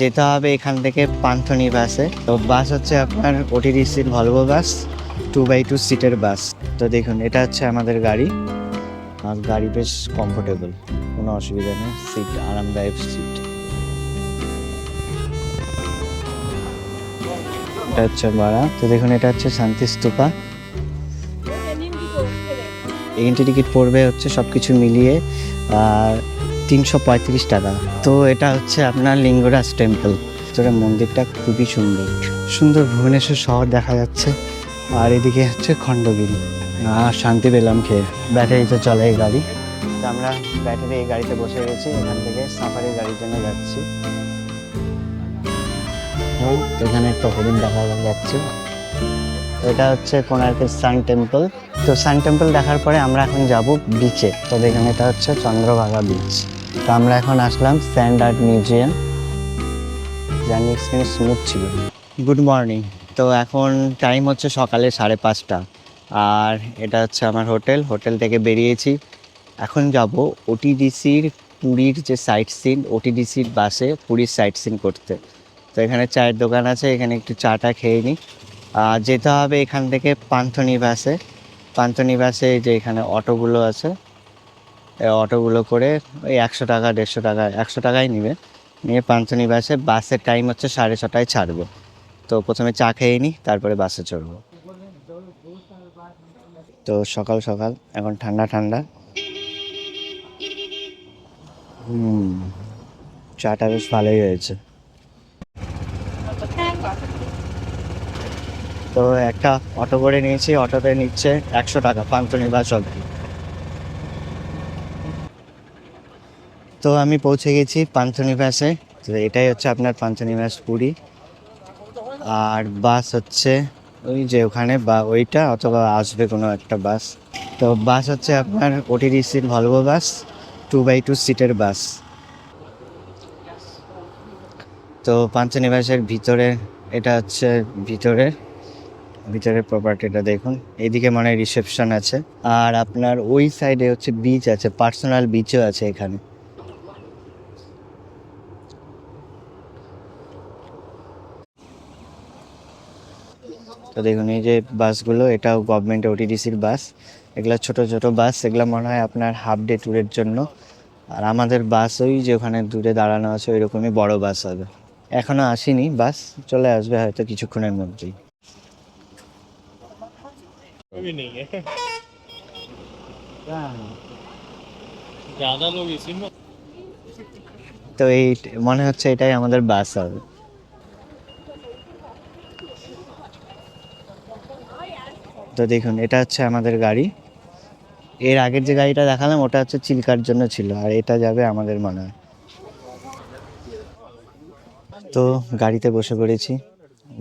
যেতে হবে এখান থেকে পান্থনি বাসে তো বাস হচ্ছে আপনার ওটিডিসির Volvo bus two by two সিটের বাস তো দেখুন এটা হচ্ছে আমাদের গাড়ি। আর গাড়ি বেশ কমফোর্টেবল কোনো অসুবিধা নেই। সিট আরামদায়ক সিট এটা হচ্ছে ভাড়া। তো দেখুন এটা হচ্ছে শান্তি স্তূপা। এখানটি টিকিট পড়বে। হচ্ছে সব কিছু মিলিয়ে তিনশো পঁয়ত্রিশ টাকা। তো এটা হচ্ছে আপনার লিঙ্গরাজ টেম্পল। ভিতরে মন্দিরটা খুবই সুন্দর। সুন্দর ভুবনেশ্বর শহর দেখা যাচ্ছে। আর এদিকে হচ্ছে খণ্ডগিরি। আর শান্তি পেলাম খেয়ে। ব্যাটারিতে চলে এই গাড়ি। তো আমরা ব্যাটারি এই গাড়িতে বসে গেছি। এখান থেকে সাফারি গাড়ির জন্য যাচ্ছি। এখানে একটা হরিণ দেখা যাচ্ছে। এটা হচ্ছে কোণার্কের সান টেম্পল। তো সান টেম্পল দেখার পরে আমরা এখন যাব বিচে তো এখানে এটা হচ্ছে চন্দ্রভাগা বিচ তো আমরা এখন আসলাম sand art museum. Journey experience smooth ছিল। গুড মর্নিং তো এখন টাইম হচ্ছে সকালে সাড়ে পাঁচটা। আর এটা হচ্ছে আমার হোটেল। হোটেল থেকে বেরিয়েছি। এখন যাব ওটিডিসির পুরীর যে সাইট সিন ওটিডিসির বাসে পুরীর সাইট সিন করতে। তো এখানে চায়ের দোকান আছে, এখানে একটু চাটা খেয়ে নিই আর যেতে হবে এখান থেকে পান্থনি বাসে পান্থনি বাসে যে এখানে অটোগুলো আছে অটোগুলো করে ওই একশো টাকা, দেড়শো টাকা, একশো টাকাই নেবে। নিয়ে পান্থনি বাসে বাসের টাইম হচ্ছে সাড়ে ছটায় ছাড়বো। তো প্রথমে চা খেয়ে নিই তারপরে বাসে চড়বো। তো সকাল সকাল, এখন ঠান্ডা ঠান্ডা। হুম, চাটা বেশ ভালোই হয়েছে। তো একটা অটো করে নিয়েছি, অটোতে নিচ্ছে একশো টাকা পান্থনি বাস অব্দি তো আমি পৌঁছে গেছি পান্থনিবাসে। তো এটাই হচ্ছে আপনার পান্থনিবাস পুরী। আর বাস হচ্ছে ওই যে ওখানে বা ওইটা অথবা আসবে কোনো একটা বাস। তো বাস হচ্ছে আপনার ওটিডিসির Volvo bus two by two সিটের বাস। তো পাঞ্চনিবাসের ভিতরে, এটা হচ্ছে ভিতরে ভিতরের প্রপার্টিটা দেখুন। এইদিকে মানে রিসেপশন আছে। আর আপনার ওই সাইডে হচ্ছে বিচ আছে পার্সোনাল বিচও আছে এখানে। তো দেখুন এই যে বাসগুলো এটাও গভর্নমেন্ট ওটিডিসির বাস। এগুলো ছোট ছোট বাস এগুলো মনে হয় আপনার হাফ ডে ট্যুরের জন্য। আর আমাদের বাস ওই যে ওখানে দূরে দাঁড়ানো আছে ওই রকমই বড় বাস হবে। এখনও আসেনি বাস চলে আসবে হয়তো কিছুক্ষণের মধ্যেই। তো এই মনে হচ্ছে এটাই আমাদের বাস হবে। তো দেখুন, এটা হচ্ছে আমাদের গাড়ি। এর আগের যে গাড়িটা দেখালাম, ওটা হচ্ছে চিল্কার জন্য ছিল, আর এটা যাবে আমাদের মনে হয়। তো গাড়িতে বসে পড়েছি।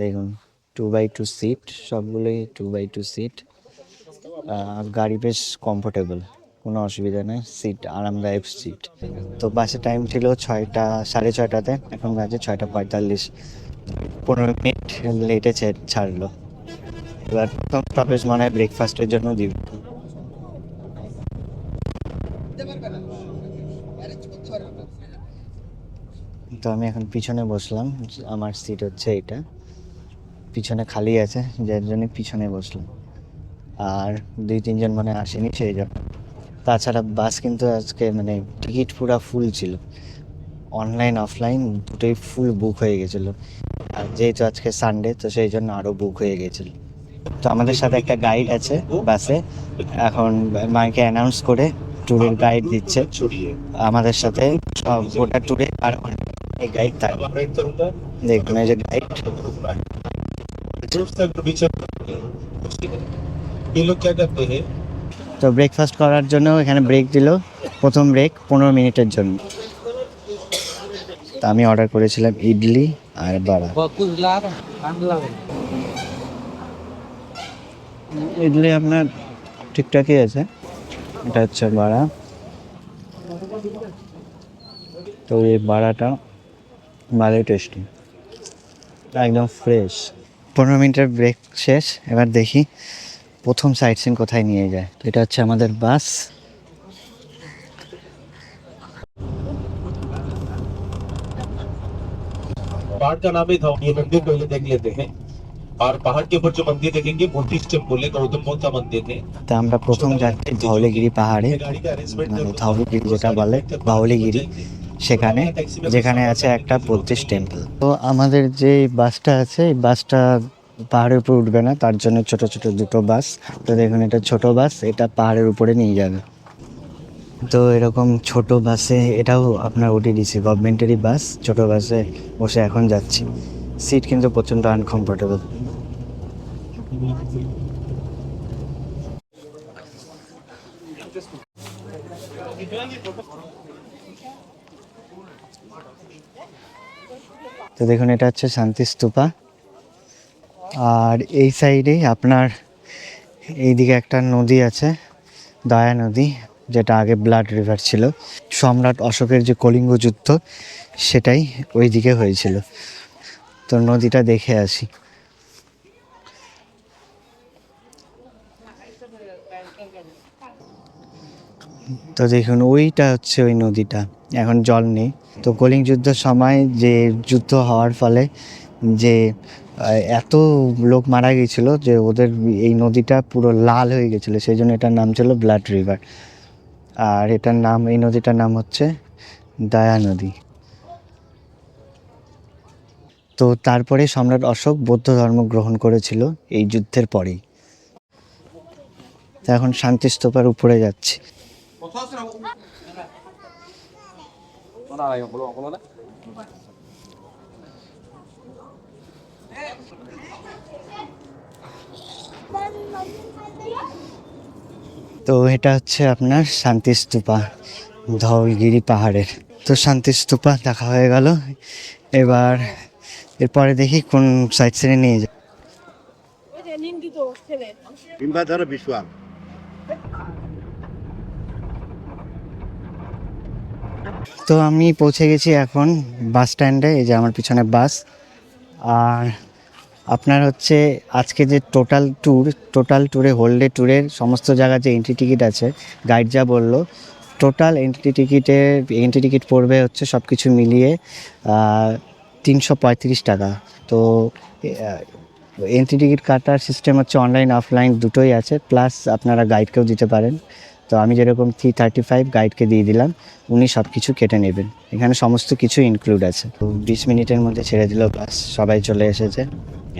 দেখুন টু বাই টু সিট সবগুলোই টু বাই টু সিট গাড়ি বেশ কমফোর্টেবল কোনো অসুবিধা নেই সিট আরামদায়ক সিট তো বাসের টাইম ছিল ছয়টা, সাড়ে ছয়টাতে, এখন বাজে ছয়টা পঁয়তাল্লিশ। পনেরো মিনিট লেটে ছাড়লো। এবার প্রথম স্টপেজ মনে ব্রেকফাস্টের জন্য দিবে। তো আমি এখন পিছনে বসলাম, আমার সিট হচ্ছে এটা পিছনে খালি আছে, যার জন্য পিছনে বসলাম। আর দুই, তিনজন মানে আসেনি সেই জন্য। তাছাড়া বাস কিন্তু আজকে মানে টিকিট পুরো ফুল ছিল। অনলাইন অফলাইন দুটোই ফুল বুক হয়ে গেছিল। আর যেহেতু আজকে সানডে তো সেই জন্য আরও বুক হয়ে গেছিল। তো আমাদের সাথে একটা গাইড আছে বাসে এখন মাইকে অ্যানাউন্স করে ট্যুরের গাইড দিচ্ছে। আমাদের সাথে সব গোটা ট্যুরে আর এই গাইড থাকবে দেখুন, এই যে গাইড তো ব্রেকফাস্ট করার জন্য এখানে ব্রেক দিল। প্রথম ব্রেক পনেরো মিনিটের জন্য। আমি অর্ডার করেছিলাম ইডলি আর বাড়া। ইডলি আপনার ঠিকঠাকই আছে এটা হচ্ছে বড়া তো এই বড়াটা ভালোই টেস্টি একদম ফ্রেশ পনেরো মিনিটের ব্রেক শেষ এবার দেখি প্রথম সাইট সিন কোথায় নিয়ে যায় তো এটা হচ্ছে আমাদের বাস पहाड़ का नाम ही था ये मंदिर पहले देख लेते हैं और पहाड़ के ऊपर जो मंदिर देखेंगे बुद्धिस्ट टेम्पल है गौतम बुद्ध का मंदिर है তা আমরা প্রথম যাচ্ছি ধৌলিগিরি পাহাড়ে ये गाड़ी का अरेंजमेंट মানে ধৌলিগিরি যেটা বলে বাউলিগিরি সেখানে যেখানে আছে একটা বুদ্ধিস্ট টেম্পল তো আমাদের যে বাসটা আছে এই বাসটা পাহাড়ের উপর উঠবে না তার জন্য ছোট ছোট দুটো বাস তো দেখুন এটা ছোট বাস এটা পাহাড়ের উপরে নিয়ে যাবে তো এরকম ছোট বাসে এটাও আপনার উঠে দিয়েছে গভর্নমেন্টেরই বাস ছোট বাসে বসে এখন যাচ্ছি সিট কিন্তু প্রচণ্ড আনকমফোর্টেবল তো দেখুন, এটা হচ্ছে শান্তি স্তূপা। আর এই সাইডে আপনার এইদিকে একটা নদী আছে, দয়া নদী, যেটা আগে ব্লাড রিভার ছিল। সম্রাট অশোকের যে কলিঙ্গ যুদ্ধ, সেটাই ওই দিকে হয়েছিল। তো নদীটা দেখে আসি। তো দেখুন, ওইটা হচ্ছে ওই নদীটা। এখন জল নেই। তো কলিঙ্গ যুদ্ধের সময় যে যুদ্ধ হওয়ার ফলে যে এত লোক মারা গিয়েছিল যে ওদের এই নদীটা পুরো লাল হয়ে গেছিল সেই জন্য এটার নাম ছিল ব্লাড রিভার। আর এটার নাম, এই নদীটার নাম হচ্ছে দয়া নদী। তো তারপরে সম্রাট অশোক বৌদ্ধ ধর্ম গ্রহণ করেছিল এই যুদ্ধের পরেই। তো এখন শান্তিস্তূপার উপরে যাচ্ছি। তো এটা হচ্ছে আপনার শান্তি শান্তিস্তূপা ধৌলগিরি পাহাড়ের। তো শান্তি শান্তিস্তূপা দেখা হয়ে গেল। এবার এরপরে দেখি কোন সাইড সিনে নিয়ে যায়। বিম্বাধর তো আমি পৌঁছে গেছি এখন বাস স্ট্যান্ডে এই যে আমার পিছনে বাস। আর আপনার হচ্ছে আজকে যে টোটাল ট্যুর টোটাল ট্যুরে হোলডে ট্যুরের সমস্ত জায়গার যে এন্ট্রি টিকিট আছে গাইড যা বলল টোটাল এন্ট্রি টিকিটের এন্ট্রি টিকিট পড়বে হচ্ছে সব কিছু মিলিয়ে তিনশো পঁয়ত্রিশ টাকা। তো এন্ট্রি টিকিট কাটার সিস্টেম হচ্ছে অনলাইন অফলাইন দুটোই আছে প্লাস আপনারা গাইডকেও দিতে পারেন। তো আমি যেরকম থ্রি থার্টি ফাইভ গাইডকে দিয়ে দিলাম উনি সব কিছু কেটে নেবেন। এখানে সমস্ত কিছু ইনক্লুড আছে। তো বিশ মিনিটের মধ্যে ছেড়ে দিল বাস সবাই চলে এসেছে।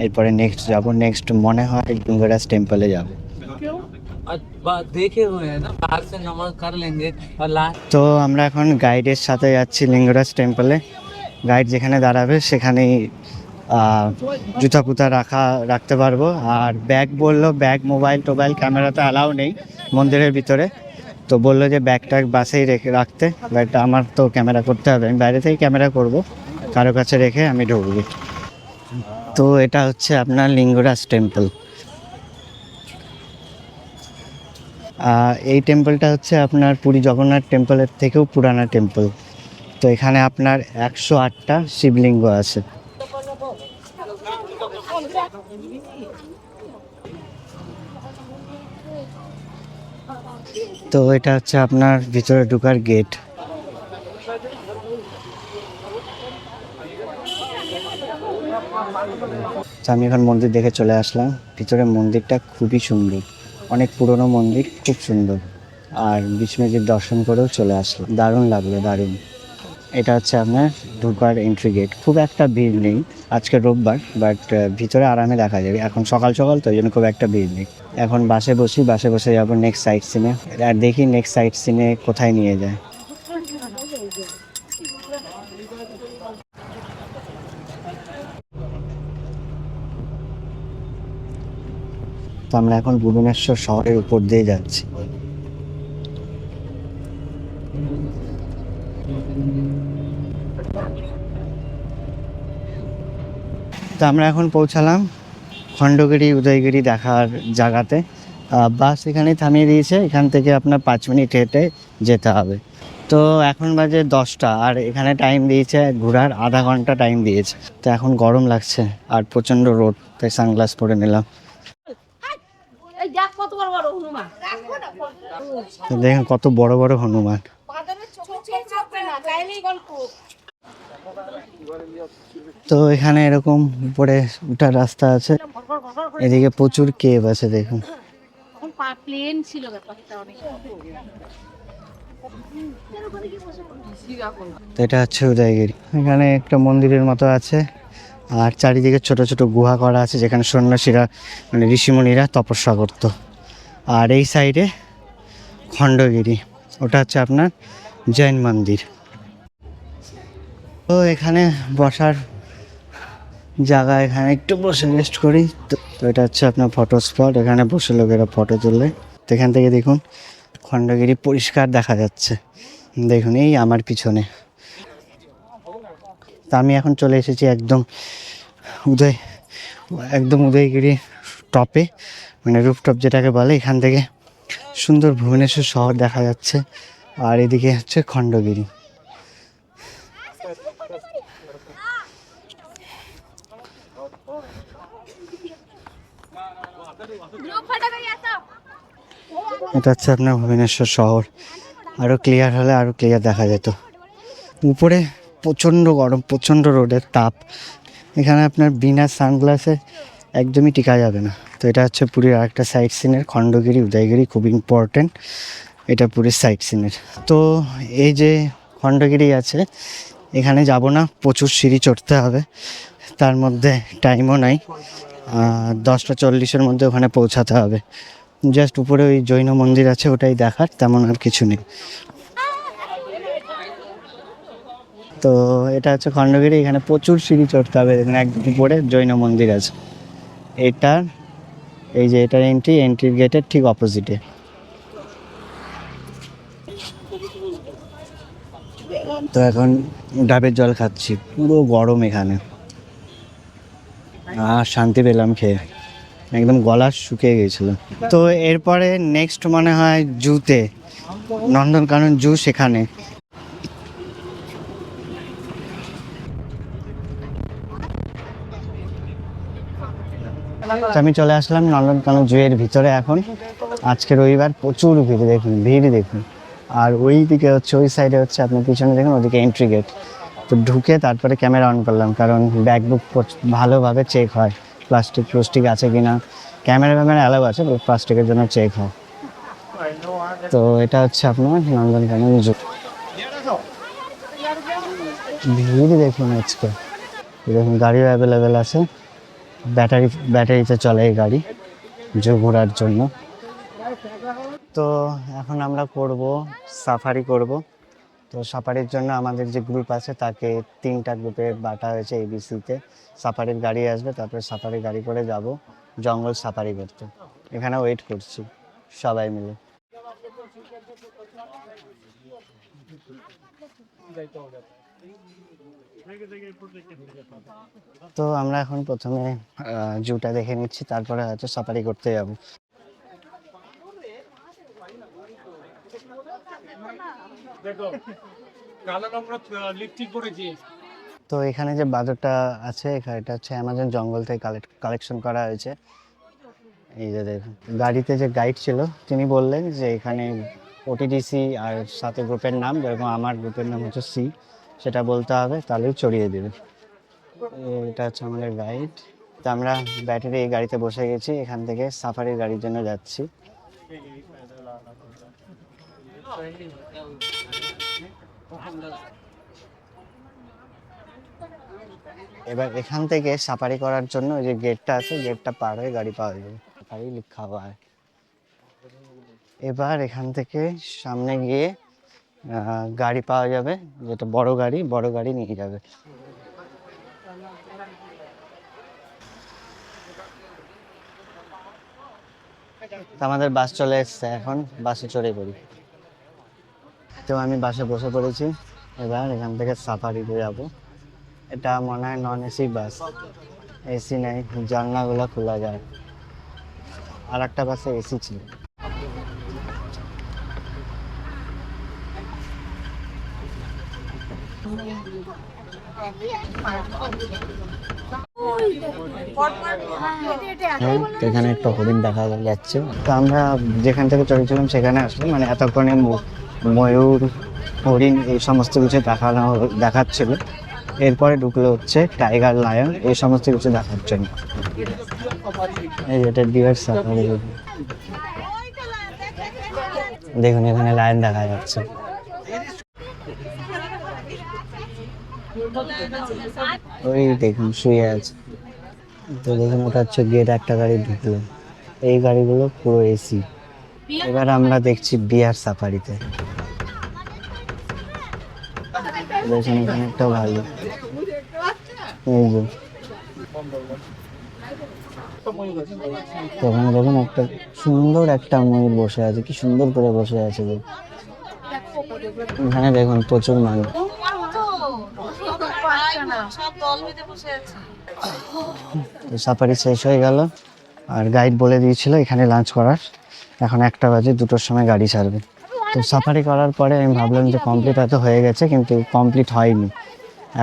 এরপরে নেক্সট যাব নেক্সট মনে হয় ডুঙ্গরাজ টেম্পলে যাব। তো আমরা এখন গাইডের সাথে যাচ্ছি লিঙ্গরাজ টেম্পলে গাইড যেখানে দাঁড়াবে সেখানেই জুতা পুতা রাখা, রাখতে পারব। আর ব্যাগ বলল, ব্যাগ, মোবাইল টোবাইল ক্যামেরা তো অ্যালাউ নেই মন্দিরের ভিতরে। তো বলল যে ব্যাগটা বাসেই রেখে, রাখতে। বাট আমার তো ক্যামেরা করতে হবে। আমি বাইরে থেকে ক্যামেরা করব। কারও কাছে রেখে আমি ঢুকবি। তো এটা হচ্ছে আপনার লিঙ্গরাজ টেম্পল। এই টেম্পলটা হচ্ছে আপনার পুরী জগন্নাথ টেম্পলের থেকেও পুরানা টেম্পল। তো এখানে আপনার একশো আটটা শিবলিঙ্গ আছে। তো এটা হচ্ছে আপনার ভিতরে ঢুকার গেট আমি এখন মন্দির দেখে চলে আসলাম। ভিতরে মন্দিরটা খুবই সুন্দর। অনেক পুরনো মন্দির, খুব সুন্দর। আর বিষ্ণুজির দর্শন করেও চলে আসলাম। দারুণ লাগল, দারুণ। এটা হচ্ছে আপনার ঢোকার এন্ট্রি গেট খুব একটা ভিড় নেই আজকে রোববার বাট ভিতরে আরামে দেখা যাবে। এখন সকাল সকাল তো ওই জন্য খুব একটা ভিড় নেই। এখন বাসে বসি, বাসে বসে যাব নেক্সট সাইট সিনে আর দেখি নেক্সট সাইট সিনে কোথায় নিয়ে যায়। তো আমরা এখন ভুবনেশ্বর শহরের উপর দিয়ে যাচ্ছি। তো আমরা এখন পৌঁছালাম খণ্ডগিরি উদয়গিরি দেখার জায়গাতে। বাস এখানে থামিয়ে দিয়েছে এখান থেকে আপনার পাঁচ মিনিট হেঁটে যেতে হবে। তো এখন বাজে দশটা আর এখানে টাইম দিয়েছে ঘোরার আধা ঘণ্টা টাইম দিয়েছে। তো এখন গরম লাগছে আর প্রচণ্ড রোদ তাই সানগ্লাস পরে নিলাম। এই দেখ কত বড় বড় হনুমান। তো দেখেন কত বড় বড় হনুমান। তো এখানে এরকম উপরে উঠার রাস্তা আছে। এদিকে প্রচুর কেভ আছে দেখুন। প্লেন ছিল ব্যাপারটা অনেক। তো এটা হচ্ছে উদয়গিরি। এখানে একটা মন্দিরের মতো আছে আর চারিদিকে ছোট ছোট গুহা করা আছে যেখানে সন্ন্যাসীরা মানে ঋষিমুনিরা তপস্যা করতো। আর এই সাইডে খণ্ডগিরি ওটা হচ্ছে আপনার জৈন মন্দির। তো এখানে বসার জায়গা এখানে। একটু বসে রেস্ট করি। তো এটা হচ্ছে আপনার ফটো স্পট এখানে বসে লোকেরা ফটো তুলে তো এখান থেকে দেখুন, খণ্ডগিরি পরিষ্কার দেখা যাচ্ছে। দেখুন, এই আমার পিছনে। তা আমি এখন চলে এসেছি একদম উদয়, একদম উদয়গিরি টপে মানে রুফটপ যেটাকে বলে, এখান থেকে সুন্দর ভুবনেশ্বর শহর দেখা যাচ্ছে। আর এদিকে হচ্ছে খণ্ডগিরি। এটা হচ্ছে আপনার ভুবনেশ্বর শহর। আরও ক্লিয়ার হলে আরও ক্লিয়ার দেখা যেত। উপরে প্রচণ্ড গরম, প্রচণ্ড রোডের তাপ। এখানে আপনার বিনা সানগ্লাসে একদমই টিকা যাবে না। তো এটা হচ্ছে পুরীর আরেকটা সাইট সিনের খণ্ডগিরি, উদয়গিরি খুব ইম্পর্টেন্ট এটা পুরীর সাইট সিনের তো এই যে খণ্ডগিরি আছে, এখানে যাব না, প্রচুর সিঁড়ি চড়তে হবে। তার মধ্যে টাইমও নাই। দশটা চল্লিশের মধ্যে ওখানে পৌঁছাতে হবে। জাস্ট উপরে ওই জৈন মন্দির আছে, ওটাই দেখার, তেমন আর কিছু নেই। তো এটা হচ্ছে খণ্ডগিরি, এখানে প্রচুর সিঁড়ি চড়তে হবে এখানে একদম উপরে জৈন মন্দির আছে। এটার এই যে এটার এন্ট্রি এন্ট্রির গেটের ঠিক অপোজিটে তো এখন ডাবের জল খাচ্ছি, পুরো গরম এখানে। আর শান্তি পেলাম খেয়ে। একদম গলা শুকিয়ে গেছিল। তো এরপরে নেক্সট মনে হয় জুতে, নন্দনকানন জু সেখানে। আমি চলে আসলাম নন্দনকানন জুয়ের ভিতরে এখন। আজকে রবিবার প্রচুর ভিড় দেখুন ভিড় দেখুন। আর ওই দিকে হচ্ছে, ওই সাইডে হচ্ছে আপনার পিছনে দেখুন, ওদিকে এন্ট্রি গেট তো ঢুকে তারপরে ক্যামেরা অন করলাম, কারণ ব্যাকবুক ভালোভাবে চেক হয়। প্লাস্টিক প্লাস্টিক আছে কিনা? ক্যামেরা ক্যামেরা অ্যালাউ আছে প্লাস্টিকের জন্য চেক হয়। তো এটা হচ্ছে আপনার নন্দনকানন জু ভিড় দেখুন আজকে। দেখুন, গাড়িও অ্যাভেলেবেল আছে। ব্যাটারি, ব্যাটারিতে চলে এই গাড়ি, জু ঘোরার জন্য। তো এখন আমরা করব, সাফারি করব। তো সাফারির জন্য আমাদের যে গ্রুপ আছে, তাকে তিনটা গ্রুপে বাটা হয়েছে এবিসিতে সাফারির গাড়ি আসবে, তারপরে সাফারি গাড়ি করে যাব জঙ্গল সাফারি করতে। এখানে ওয়েট করছি, সবাই মিলে। তো আমরা এখন প্রথমে জুটা দেখে নিচ্ছি, তারপরে হয়তো সাফারি করতে যাব। তো এখানে যে বাজারটা আছে এটা হচ্ছে অ্যামাজন জঙ্গল থেকে কালেকশন করা হয়েছে। এই যে দেখুন গাড়িতে যে গাইড ছিল, তিনি বললেন যে এখানে ওটিডিসি আর সাথে গ্রুপের নাম, যেরকম আমার গ্রুপের নাম হচ্ছে সি সেটা বলতে হবে তাহলেই চড়িয়ে দেবে। এটা হচ্ছে আমাদের গাইড তো আমরা ব্যাটারি গাড়িতে বসে গেছি, এখান থেকে সাফারির গাড়ির জন্য যাচ্ছি। এবার এখান থেকে সাফারি করার জন্য যে গেটটা আছে, গেটটা পার হয়ে গাড়ি পাওয়া যাবে সাফারি হয়। এবার এখান থেকে সামনে গিয়ে গাড়ি পাওয়া যাবে, যেটা বড় গাড়ি বড় গাড়ি নিয়ে যাবে। আমাদের বাস চলে এসছে এখন, বাসে চড়ে পড়ি। তো আমি বাসে বসে পড়েছি। এবার এখান থেকে সাফারিতে যাব। এটা মনে হয় নন এসি বাস এসি নেই, জানলাগুলো খোলা যায়। আর একটা বাসে এসি ছিল। এখানে একটা হরিণ দেখা যাচ্ছে। তো আমরা যেখান থেকে চলেছিলাম সেখানে আসলাম মানে এতক্ষণে ময়ূর, হরিণ, এই সমস্ত কিছু দেখানো দেখাচ্ছিল। এরপরে ঢুকলো হচ্ছে টাইগার লায়ন এই সমস্ত কিছু দেখার জন্য। এটা সাফারি দেখুন, এখানে লায়ন দেখা যাচ্ছে। ওই দেখুন, শুয়ে আছে। তো দেখুন, ওটা হচ্ছে গেট একটা গাড়ি ঢুকলো। এই গাড়িগুলো পুরো এসি এবার আমরা দেখছি বিয়ার সাফারিতে দেখুন এখানে একটা ভালো। এই যে। তো দেখুন একটা সুন্দর একটা ময়ূর বসে আছে, কি সুন্দর করে বসে আছে দেখুন এখানে দেখুন প্রচুর মানুষ। সাফারি শেষ হয়ে গেল, আর গাইড বলে দিয়েছিল এখানে লাঞ্চ করার। এখন একটা বাজে, দুটোর সময় গাড়ি ছাড়বে। তো সাফারি করার পরে আমি ভাবলাম যে কমপ্লিট হয়তো হয়ে গেছে, কিন্তু কমপ্লিট হয়নি।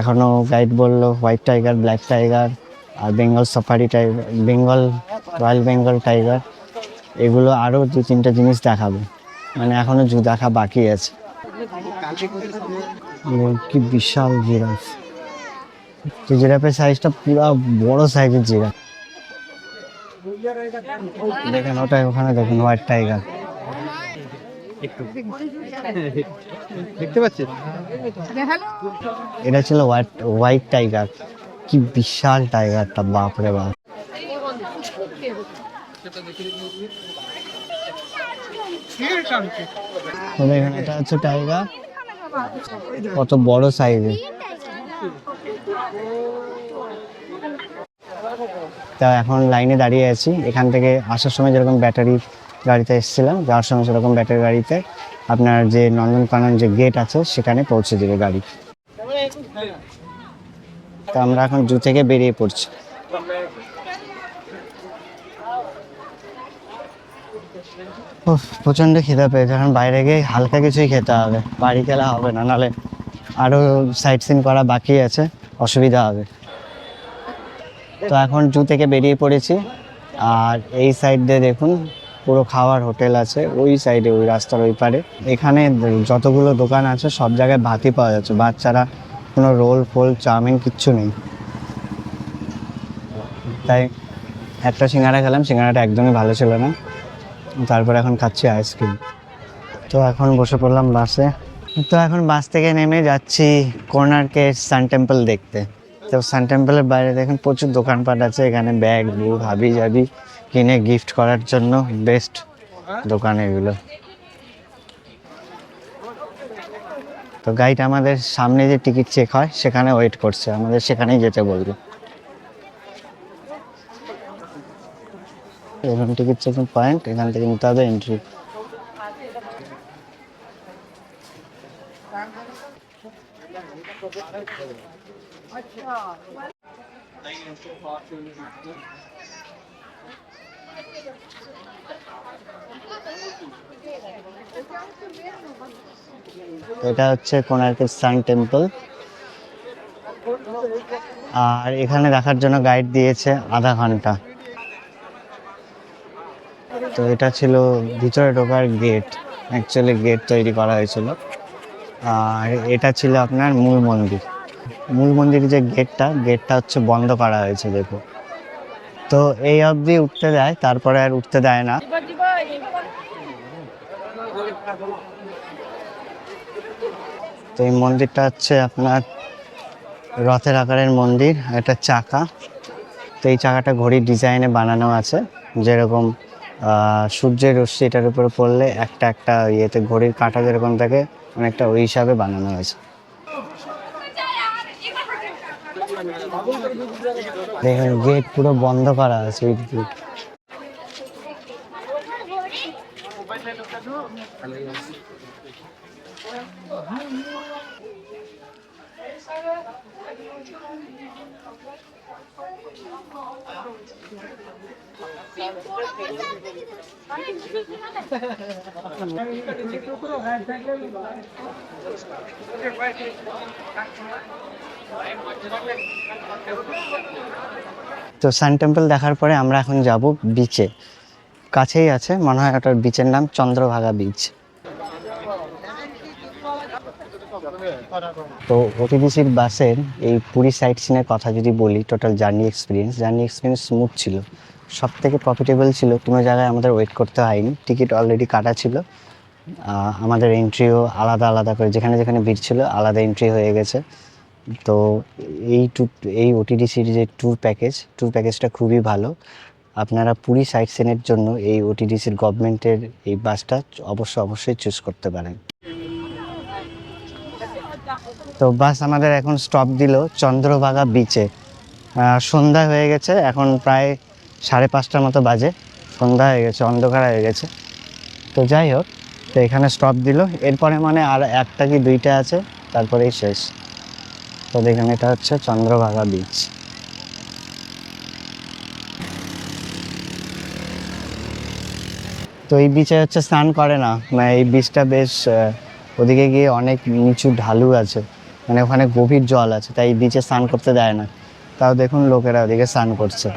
এখনও গাইড বলল হোয়াইট টাইগার ব্ল্যাক টাইগার আর Bengal safari tiger Bengal royal Bengal tiger এগুলো আরও দু তিনটা জিনিস দেখাবে। মানে এখনও জু দেখা বাকি আছে। কি বিশাল জিরাফ তো জিরাফের সাইজটা পুরো বড় সাইজের জিরাফ দেখেন ওটা ওখানে দেখুন হোয়াইট টাইগার দেখতে পাচ্ছেন? এটা ছিল হোয়াইট হোয়াইট টাইগার। কি বিশাল টাইগারটা বাপ তো দেখেন এটা হচ্ছে টাইগার। কত বড় সাইজের তা এখন লাইনে দাঁড়িয়ে আছি। এখান থেকে আসার সময় যেরকম ব্যাটারি গাড়িতে এসেছিলাম যাওয়ার সময় সেরকম ব্যাটারি গাড়িতে আপনার যে নন্দনকানন যে গেট আছে, সেখানে পৌঁছে দেবে গাড়ি। তো আমরা এখন জু থেকে বেরিয়ে পড়ছি। প্রচণ্ড খিদে পেয়েছে। এখন বাইরে গিয়ে হালকা কিছুই খেতে হবে। বাড়ি গেলে হবে না নাহলে আরও সাইট সিন করা বাকি আছে, অসুবিধা হবে। তো এখন জু থেকে বেরিয়ে পড়েছি। আর এই সাইড দিয়ে দেখুন পুরো খাওয়ার হোটেল আছে, ওই সাইডে ওই রাস্তার ওই পারে। এখানে যতগুলো দোকান আছে, সব জায়গায় ভাতই পাওয়া যাচ্ছে। বাচ্চারা কোনো রোল, ফোল, চাউমিন কিচ্ছু নেই। তাই একটা সিঙ্গারা খেলাম, সিঙ্গারাটা একদমই ভালো ছিল না। তারপর এখন খাচ্ছি আইসক্রিম তো এখন বসে পড়লাম বাসে। তো এখন বাস থেকে নেমে যাচ্ছি কোনার্কে সান টেম্পল দেখতে। তো সান টেম্পলের বাইরে দেখুন প্রচুর দোকানপাট আছে, এখানে ব্যাগ বুক হাবি জাবি কিনে গিফট করার জন্য বেস্ট দোকান এগুলো। তো গাইড আমাদের সামনে যে টিকিট চেক হয় সেখানে ওয়েট করছে। আমাদের সেখানেই যেতে বলবে। এরকম টিকিট চেকিং পয়েন্ট এখান থেকে নিতে হবে এন্ট্রি এটা হচ্ছে কোনার্কের সান টেম্পল। আর এখানে দেখার জন্য গাইড দিয়েছে আধা ঘণ্টা। তো এটা ছিল ভিতরে ঢোকার গেট অ্যাকচুয়ালি গেট তৈরি করা হয়েছিল। আর এটা ছিল আপনার মূল মন্দির। মূল মন্দিরের যে গেটটা গেটটা হচ্ছে বন্ধ করা হয়েছে দেখো তো এই অবধি উঠতে দেয়, তারপরে আর উঠতে দেয় না। তো এই মন্দিরটা হচ্ছে আপনার রথের আকারের মন্দির একটা চাকা। তো এই চাকাটা ঘড়ির ডিজাইনে বানানো আছে। যেরকম সূর্যের রশ্মি এটার উপরে পড়লে একটা একটা ইয়েতে ঘড়ির কাঁটা যেরকম থাকে, অনেকটা ওই হিসাবে বানানো হয়েছে। দেখুন গেট পুরো বন্ধ করা আছে দিকে। তো সান টেম্পল দেখার পরে আমরা এখন যাব বিচে কাছেই আছে, মনে হয় ওটার বিচের নাম চন্দ্রভাগা বিচ তো ওটিডিসির বাসের এই পুরী সাইট সিনের কথা যদি বলি total journey experience journey experience smooth ছিল। সব থেকে প্রফিটেবল ছিল, কোনো জায়গায় আমাদের ওয়েট করতে হয়নি। টিকিট অলরেডি কাটা ছিল। আমাদের এন্ট্রিও আলাদা আলাদা করে, যেখানে যেখানে ভিড় ছিল, আলাদা এন্ট্রি হয়ে গেছে। তো এই ট্যুর এই ওটিডিসির যে ট্যুর প্যাকেজ ট্যুর প্যাকেজটা খুবই ভালো। আপনারা পুরী সাইট সিনের জন্য এই ওটিডিসির গভর্নমেন্টের এই বাসটা অবশ্যই অবশ্যই চুজ করতে পারেন। তো বাস আমাদের এখন স্টপ দিল চন্দ্রভাগা বিচে সন্ধ্যা হয়ে গেছে, এখন প্রায় সাড়ে পাঁচটার মতো বাজে। সন্ধ্যা হয়ে গেছে, অন্ধকার হয়ে গেছে। তো যাই হোক, তো এখানে স্টপ দিল। এরপরে মানে আর একটা কি দুইটা আছে, তারপরেই শেষ। তো দেখুন, এটা হচ্ছে চন্দ্রভাগা বিচ তো এই বিচে হচ্ছে স্নান করে না। মানে এই বিচটা বেশ ওদিকে গিয়ে অনেক নিচু ঢালু আছে মানে ওখানে গভীর জল আছে তাই বিচে স্নান করতে দেয় না। তাও দেখুন লোকেরা ওদিকে স্নান করছে।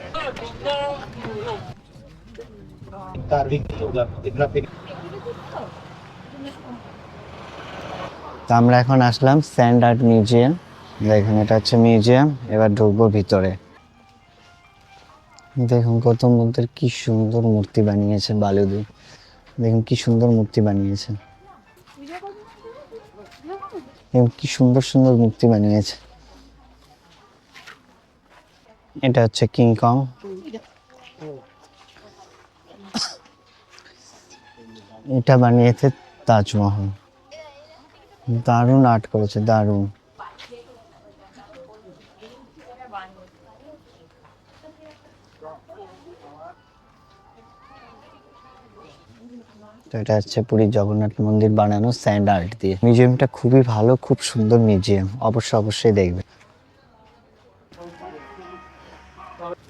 তো আমরা এখন আসলাম স্যান্ড আর্ট মিউজিয়াম। দেখুন এটা হচ্ছে মিউজিয়াম এবার ঢুকবো ভিতরে। দেখুন গৌতম বুদ্ধের কি সুন্দর মূর্তি বানিয়েছে বালুদি। দেখুন কি সুন্দর মূর্তি বানিয়েছে। দেখুন কি সুন্দর সুন্দর মূর্তি বানিয়েছে। এটা হচ্ছে কিংকং এটা বানিয়েছে তাজমহল। দারুণ আর্ট করেছে, দারুণ। তো এটা হচ্ছে পুরীর জগন্নাথ মন্দির বানানো স্যান্ড আর্ট দিয়ে। মিউজিয়ামটা খুবই ভালো, খুব সুন্দর মিউজিয়াম অবশ্যই অবশ্যই দেখবে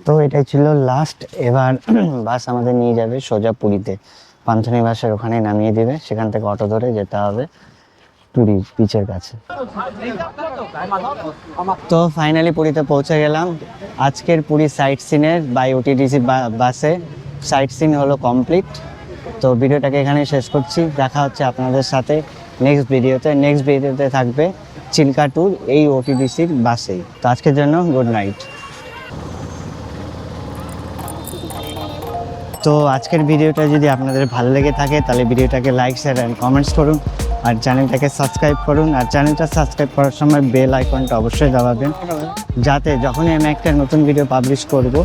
তো এটাই ছিল লাস্ট এবার বাস আমাদের নিয়ে যাবে সোজা পুরীতে। পান্থনী বাসের ওখানে নামিয়ে দিবে। সেখান থেকে অটো ধরে যেতে হবে পুরী বিচের কাছে। তো ফাইনালি পুরীতে পৌঁছে গেলাম। আজকের পুরী সাইট সিনের বাই ওটিডিসি বাসে সাইট সিন হলো কমপ্লিট তো ভিডিওটাকে এখানে শেষ করছি। দেখা হচ্ছে আপনাদের সাথে নেক্সট ভিডিওতে। নেক্সট ভিডিওতে থাকবে চিল্কা ট্যুর এই ওটিডিসির বাসেই। তো আজকের জন্য গুড নাইট তো আজকের ভিডিওটা যদি আপনাদের ভালো লেগে থাকে, তাহলে ভিডিওটাকে লাইক শেয়ার অ্যান্ড কমেন্টস করুন। আর চ্যানেলটাকে সাবস্ক্রাইব করুন। আর চ্যানেলটা সাবস্ক্রাইব করার সময় বেল আইকনটা অবশ্যই দাবাবেন। যাতে যখনই আমি একটা নতুন ভিডিও পাবলিশ করব,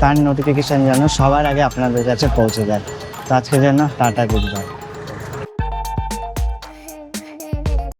তার নোটিফিকেশান যেন সবার আগে আপনাদের কাছে পৌঁছে যায়। তো আজকের জন্য টাটা গুড বাই।